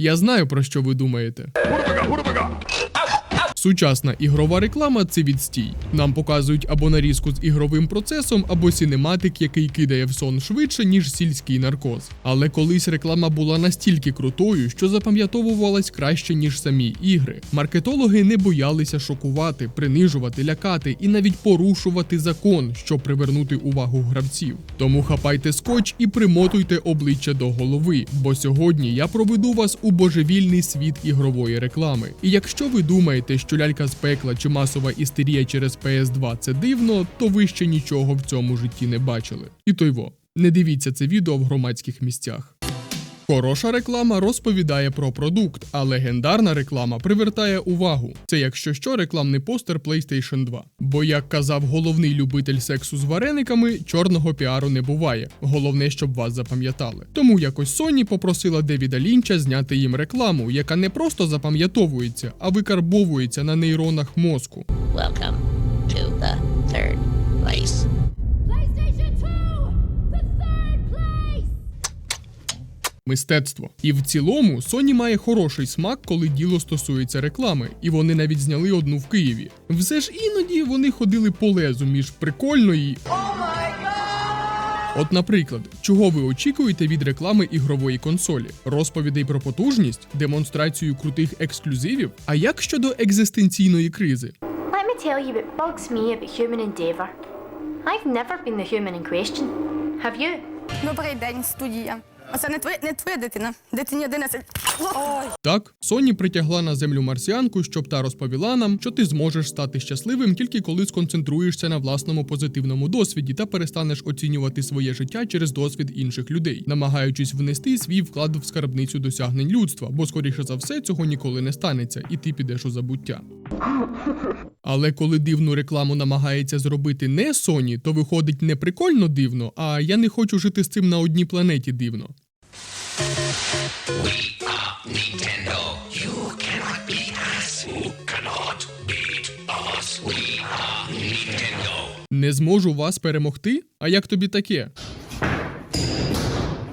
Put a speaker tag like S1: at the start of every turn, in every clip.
S1: Я знаю про що ви думаєте. Сучасна ігрова реклама це відстій. Нам показують або нарізку з ігровим процесом, або сінематик, який кидає в сон швидше, ніж сільський наркоз. Але колись реклама була настільки крутою, що запам'ятовувалась краще, ніж самі ігри. Маркетологи не боялися шокувати, принижувати, лякати і навіть порушувати закон, щоб привернути увагу гравців. Тому хапайте скотч і примотуйте обличчя до голови, бо сьогодні я проведу вас у божевільний світ ігрової реклами. І якщо ви думаєте, що лялька з пекла чи масова істерія через PS2 це дивно, то ви ще нічого в цьому житті не бачили. І той во, не дивіться це відео в громадських місцях. Хороша реклама розповідає про продукт, а легендарна реклама привертає увагу. Це якщо що рекламний постер PlayStation 2. Бо, як казав головний любитель сексу з варениками, чорного піару не буває. Головне, щоб вас запам'ятали. Тому якось Sony попросила Девіда Лінча зняти їм рекламу, яка не просто запам'ятовується, а викарбовується на нейронах мозку.
S2: Welcome to the third
S1: мистецтво. І в цілому Sony має хороший смак, коли діло стосується реклами, і вони навіть зняли одну в Києві. Все ж іноді вони ходили по лезу між прикольно і. От, наприклад, чого ви очікуєте від реклами ігрової консолі? Розповідей про потужність, демонстрацію крутих ексклюзивів? А як щодо екзистенційної кризи?
S3: Let me tell you what bugs me about human endeavour. I've never been the human in question. Have you?
S4: Добрий день, студія. А це не твоя, не твоя дитина. Дитині 11. Ой.
S1: Так, Sony притягла на землю марсіанку, щоб та розповіла нам, що ти зможеш стати щасливим тільки коли сконцентруєшся на власному позитивному досвіді та перестанеш оцінювати своє життя через досвід інших людей, намагаючись внести свій вклад в скарбницю досягнень людства, бо скоріше за все цього ніколи не станеться, і ти підеш у забуття. Але коли дивну рекламу намагається зробити не Sony, то виходить не прикольно дивно, а я не хочу жити з цим на одній планеті дивно. Не зможу вас перемогти? А як тобі таке?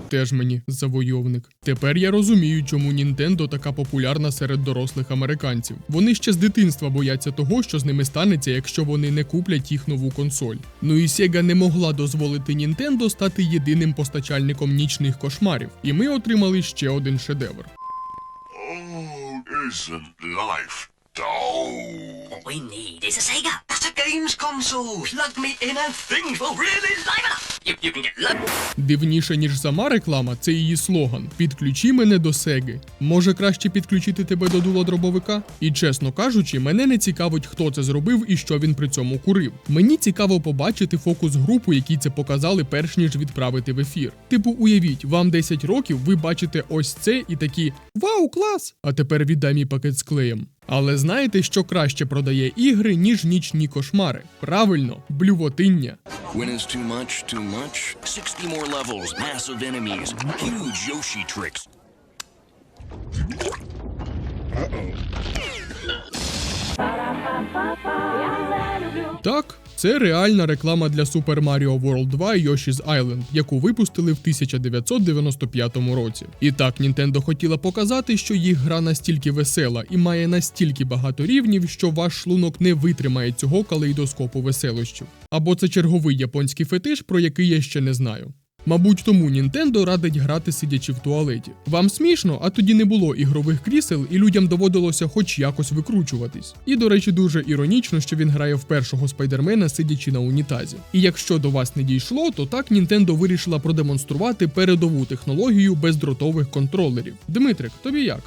S1: Теж мені завойовник. Тепер я розумію, чому Нінтендо така популярна серед дорослих американців. Вони ще з дитинства бояться того, що з ними станеться, якщо вони не куплять їх нову консоль. Ну і Sega не могла дозволити Нінтендо стати єдиним постачальником нічних кошмарів, і ми отримали ще один шедевр.
S5: Oh, isn't life dull?
S2: What we need is a Sega.
S6: Games console. Plug me in and things will really liven up.
S2: You, you can get
S1: Дивніше, ніж сама реклама, це її слоган: Підключи мене до Сеги. Може краще підключити тебе до дула дробовика? І чесно кажучи, мене не цікавить, хто це зробив і що він при цьому курив. Мені цікаво побачити фокус групу, які це показали, перш ніж відправити в ефір. Типу, уявіть, вам 10 років, ви бачите ось це і такі Вау, клас! А тепер віддай мій пакет з клеєм. Але знаєте, що краще продає ігри, ніж нічні кошмари? Правильно, блювотиння.
S7: When is too much too much? 60 more levels, massive enemies, huge Yoshi tricks.
S1: Так, це реальна реклама для Super Mario World 2 і Yoshi's Island, яку випустили в 1995 році. І так, Nintendo хотіла показати, що їх гра настільки весела і має настільки багато рівнів, що ваш шлунок не витримає цього калейдоскопу веселощів. Або це черговий японський фетиш, про який я ще не знаю. Мабуть, тому Nintendo радить грати сидячи в туалеті. Вам смішно, а тоді не було ігрових крісел, і людям доводилося хоч якось викручуватись. І, до речі, дуже іронічно, що він грає в першого спайдермена, сидячи на унітазі. І якщо до вас не дійшло, то так Nintendo вирішила продемонструвати передову технологію бездротових контролерів. Дмитрик, тобі як?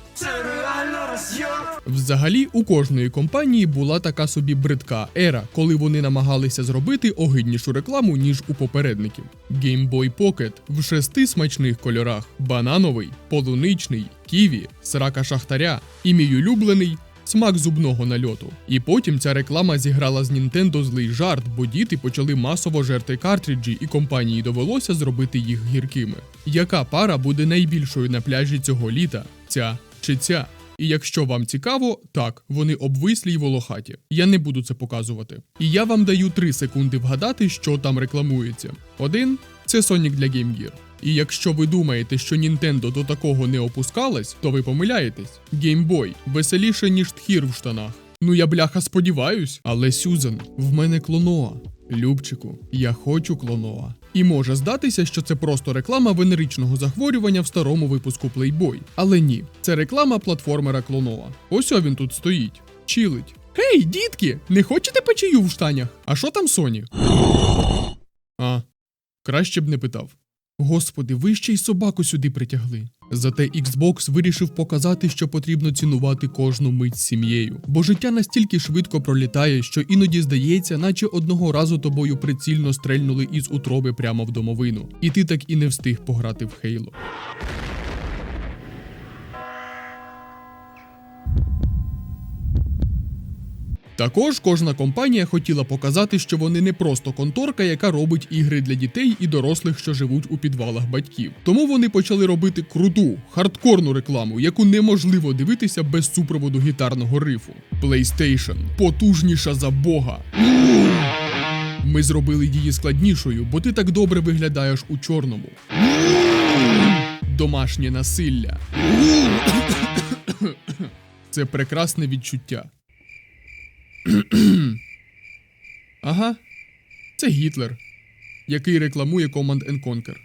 S1: Взагалі, у кожної компанії була така собі бридка ера, коли вони намагалися зробити огиднішу рекламу, ніж у попередників. Game Boy Pocket в шести смачних кольорах: банановий, полуничний, ківі, срака шахтаря і мій улюблений. Смак зубного нальоту. І потім ця реклама зіграла з Nintendo злий жарт, бо діти почали масово жерти картриджі, і компанії довелося зробити їх гіркими. Яка пара буде найбільшою на пляжі цього літа? Ця чи ця? І якщо вам цікаво, так, вони обвислі й волохаті. Я не буду це показувати. І я вам даю 3 секунди вгадати, що там рекламується. Один це Sonic для Game Gear. І якщо ви думаєте, що Nintendo до такого не опускалась, то ви помиляєтесь. Boy веселіше, ніж тхір в штанах. Ну я бляха сподіваюсь, але Сюзан, в мене клоноа. Любчику, я хочу клоноа. І може здатися, що це просто реклама венеричного захворювання в старому випуску Playboy. Але ні, це реклама платформера клоноа. Ось він тут стоїть, чилить. Гей, дітки, не хочете печію в штанях? А що там Соні? А, краще б не питав. Господи, ви ще й собаку сюди притягли. Зате Xbox вирішив показати, що потрібно цінувати кожну мить з сім'єю, бо життя настільки швидко пролітає, що іноді здається, наче одного разу тобою прицільно стрельнули із утроби прямо в домовину, і ти так і не встиг пограти в Хейло. Також кожна компанія хотіла показати, що вони не просто конторка, яка робить ігри для дітей і дорослих, що живуть у підвалах батьків. Тому вони почали робити круту, хардкорну рекламу, яку неможливо дивитися без супроводу гітарного рифу. PlayStation потужніша за Бога. Ми зробили її складнішою, бо ти так добре виглядаєш у чорному. Домашнє насилля. Це прекрасне відчуття. Ага, це Гітлер, який рекламує Command Conquer.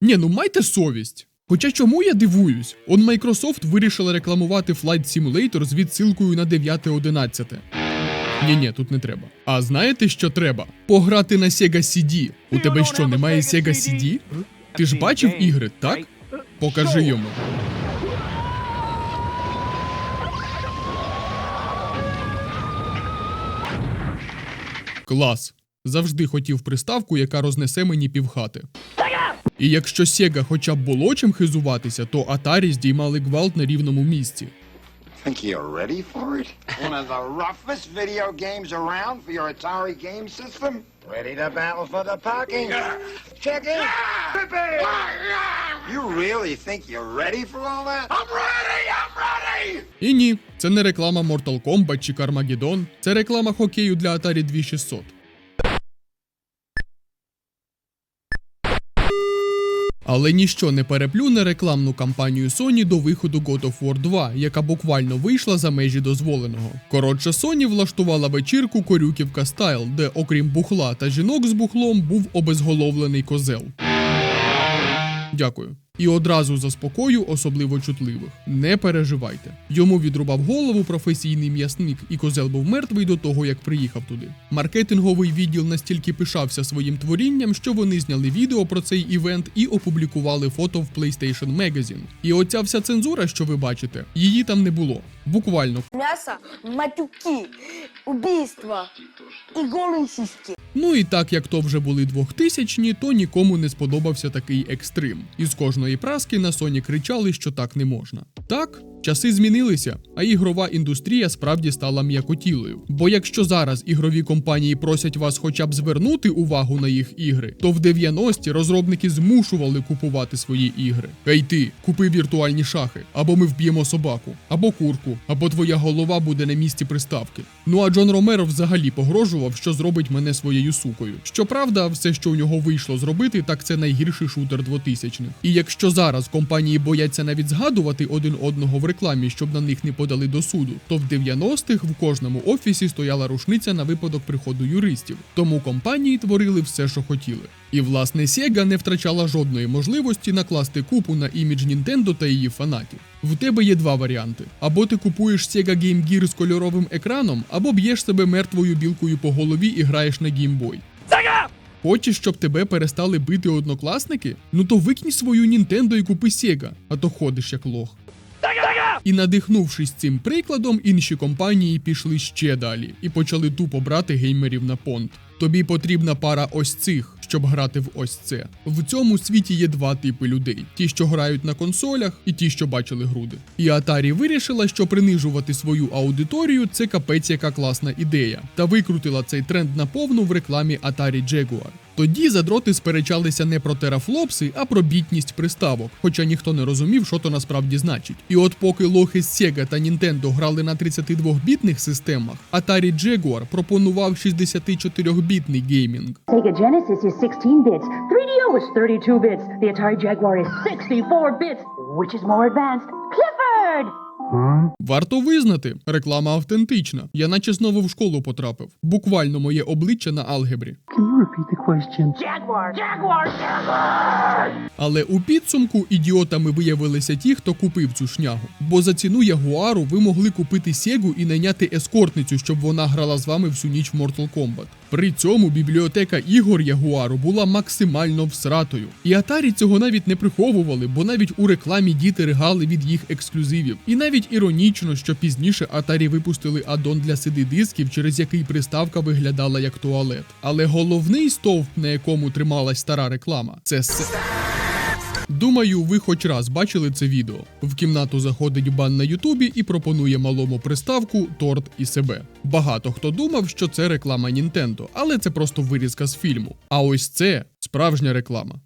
S1: Ні, ну майте совість. Хоча чому я дивуюсь? Он Microsoft вирішила рекламувати Flight Simulator з відсилкою на 9.11. Ні, ні, тут не треба. А знаєте, що треба? Пограти на Sega CD. У тебе що, немає Sega CD? Ти ж бачив ігри, так? Покажи йому. Клас. Завжди хотів приставку, яка рознесе мені півхати. І якщо Sega хоча б було чим хизуватися, то Atari здіймали гвалт на рівному місці.
S8: Think you're ready for it? One of the roughest video games around for your Atari game system? Ready to battle for the parking? Check in. You really think you're ready for all that?
S5: I'm ready!
S1: І ні, це не реклама Mortal Kombat чи Carmageddon, це реклама хокею для Atari 2600. Але ніщо не переплюне рекламну кампанію Sony до виходу God of War 2, яка буквально вийшла за межі дозволеного. Коротше, Sony влаштувала вечірку Корюківка Стайл, де, окрім бухла та жінок з бухлом, був обезголовлений козел. Дякую. І одразу заспокою особливо чутливих. Не переживайте. Йому відрубав голову професійний м'ясник, і козел був мертвий до того, як приїхав туди. Маркетинговий відділ настільки пишався своїм творінням, що вони зняли відео про цей івент і опублікували фото в PlayStation Magazine. І оця вся цензура, що ви бачите, її там не було. Буквально
S9: Мясо, матюки, убийства и голые сиськи.
S1: Ну і так як то вже були 2000-ні, то нікому не сподобався такий екстрим. І з кожної праски на Sony кричали, що так не можна. Так, часи змінилися, а ігрова індустрія справді стала м'якотілою. Бо якщо зараз ігрові компанії просять вас хоча б звернути увагу на їх ігри, то в 90-ті розробники змушували купувати свої ігри. Ей ти, купи віртуальні шахи, або ми вб'ємо собаку, або курку, або твоя голова буде на місці приставки. Ну а Джон Ромеро взагалі погрожував, що зробить мене своєю сукою. Щоправда, все, що у нього вийшло зробити, так це найгірший шутер 2000-х. І якщо зараз компанії бояться навіть згадувати один одного в рекламі, щоб на них не подали до суду, то в 90-х в кожному офісі стояла рушниця на випадок приходу юристів. Тому компанії творили все, що хотіли. І власне Sega не втрачала жодної можливості накласти купу на імідж Nintendo та її фанатів. В тебе є два варіанти: або ти купуєш Sega Game Gear з кольоровим екраном, або б'єш себе мертвою білкою по голові і граєш на Game Boy. Хочеш, щоб тебе перестали бити однокласники? Ну то викинь свою Нінтендо і купи Sega, а то ходиш як лох. І надихнувшись цим прикладом, інші компанії пішли ще далі і почали тупо брати геймерів на понт. Тобі потрібна пара ось цих, щоб грати в ось це. В цьому світі є два типи людей: ті, що грають на консолях, і ті, що бачили груди. І Atari вирішила, що принижувати свою аудиторію це капець яка класна ідея, та викрутила цей тренд наповну в рекламі Atari Jaguar. Тоді задроти сперечалися не про терафлопси, а про бітність приставок, хоча ніхто не розумів, що то насправді значить. І от поки лохи з Sega та Nintendo грали на 32-бітних системах, Atari Jaguar пропонував 64-бітний геймінг.
S10: Sega Genesis is 16 bits. 3DO is 32 bits. The Atari Jaguar is 64 bits. Which is more advanced? Clifford!
S1: Варто визнати, реклама автентична. Я наче знову в школу потрапив. Буквально моє обличчя на алгебрі. Але у підсумку ідіотами виявилися ті, хто купив цю шнягу. Бо за ціну Ягуару ви могли купити Сегу і найняти ескортницю, щоб вона грала з вами всю ніч в Mortal Kombat. При цьому бібліотека ігор Ягуару була максимально всратою. І Atari цього навіть не приховували, бо навіть у рекламі діти ригали від їх ексклюзивів. І навіть іронічно, що пізніше Atari випустили аддон для CD-дисків, через який приставка виглядала як туалет. Але головний стовп, на якому трималась стара реклама, це с. Думаю, ви хоч раз бачили це відео. В кімнату заходить бан на Ютубі і пропонує малому приставку, торт і себе. Багато хто думав, що це реклама Нінтендо, але це просто вирізка з фільму. А ось це справжня реклама.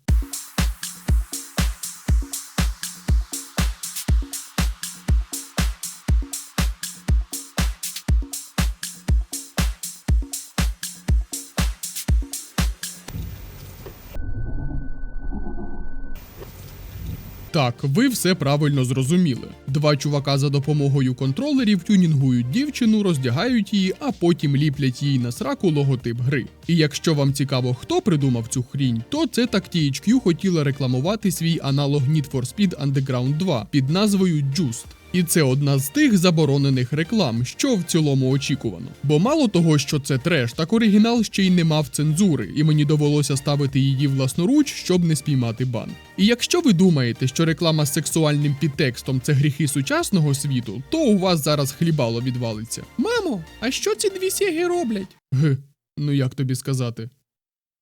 S1: Так, ви все правильно зрозуміли. Два чувака за допомогою контролерів тюнінгують дівчину, роздягають її, а потім ліплять їй на сраку логотип гри. І якщо вам цікаво, хто придумав цю хрінь, то це так THQ хотіла рекламувати свій аналог Need for Speed Underground 2 під назвою Just. І це одна з тих заборонених реклам, що в цілому очікувано. Бо мало того, що це треш, так оригінал ще й не мав цензури, і мені довелося ставити її власноруч, щоб не спіймати бан. І якщо ви думаєте, що реклама з сексуальним підтекстом це гріхи сучасного світу, то у вас зараз хлібало відвалиться. Мамо, а що ці дві сєги роблять? Г, ну як тобі сказати?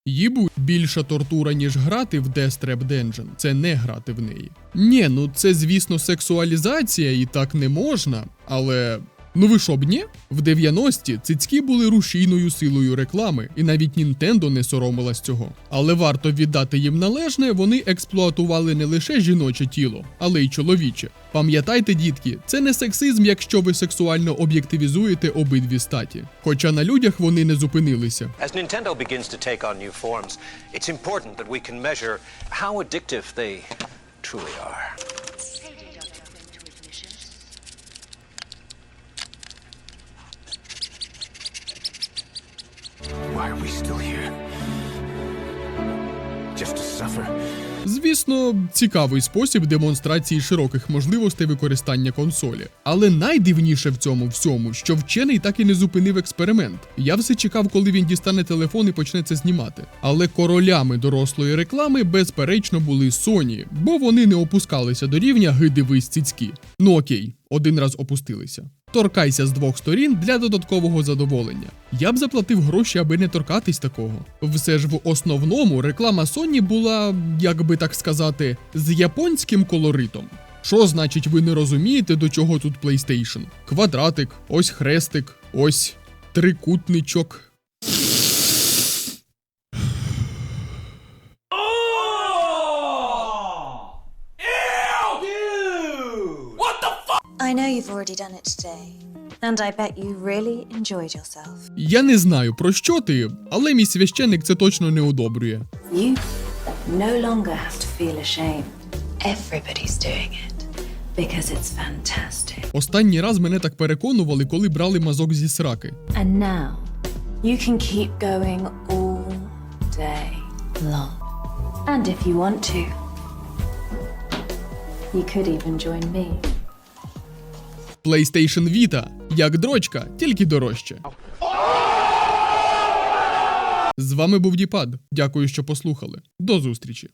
S1: Їбу більша тортура, ніж грати в Death Trap Dungeon. Це не грати в неї. Ні, ну це звісно сексуалізація і так не можна, але. Ну ви що б ні? В 90-ті цицькі були рушійною силою реклами, і навіть Нінтендо не соромилась цього. Але варто віддати їм належне, вони експлуатували не лише жіноче тіло, але й чоловіче. Пам'ятайте, дітки, це не сексизм, якщо ви сексуально об'єктивізуєте обидві статі. Хоча на людях вони не зупинилися.
S11: As Nintendo begins to take on new forms, it's important that we can measure how addictive they truly are.
S5: Why are we still here? Just to suffer?
S1: Звісно, цікавий спосіб демонстрації широких можливостей використання консолі. Але найдивніше в цьому всьому, що вчений так і не зупинив експеримент. Я все чекав, коли він дістане телефон і почне це знімати. Але королями дорослої реклами, безперечно, були Sony, бо вони не опускалися до рівня гидивись цицькі. Ну окей, один раз опустилися. Торкайся з двох сторін для додаткового задоволення. Я б заплатив гроші, аби не торкатись такого. Все ж в основному реклама Sony була, як би так сказати, з японським колоритом. Що значить, ви не розумієте, до чого тут PlayStation? Квадратик, ось хрестик, ось трикутничок.
S12: Already done it today, and I bet you really enjoyed yourself.
S1: Я не знаю про що ти, але мій священник це точно не одобрює.
S12: You no longer have to feel ashamed. Everybody's doing it because it's fantastic.
S1: Останній раз мене так переконували, коли брали мазок зі сраки.
S12: And now you can keep going all day long. And if you want to, you could even join me.
S1: PlayStation Vita, як дрочка, тільки дорожче. З вами був Діпад. Дякую, що послухали. До зустрічі.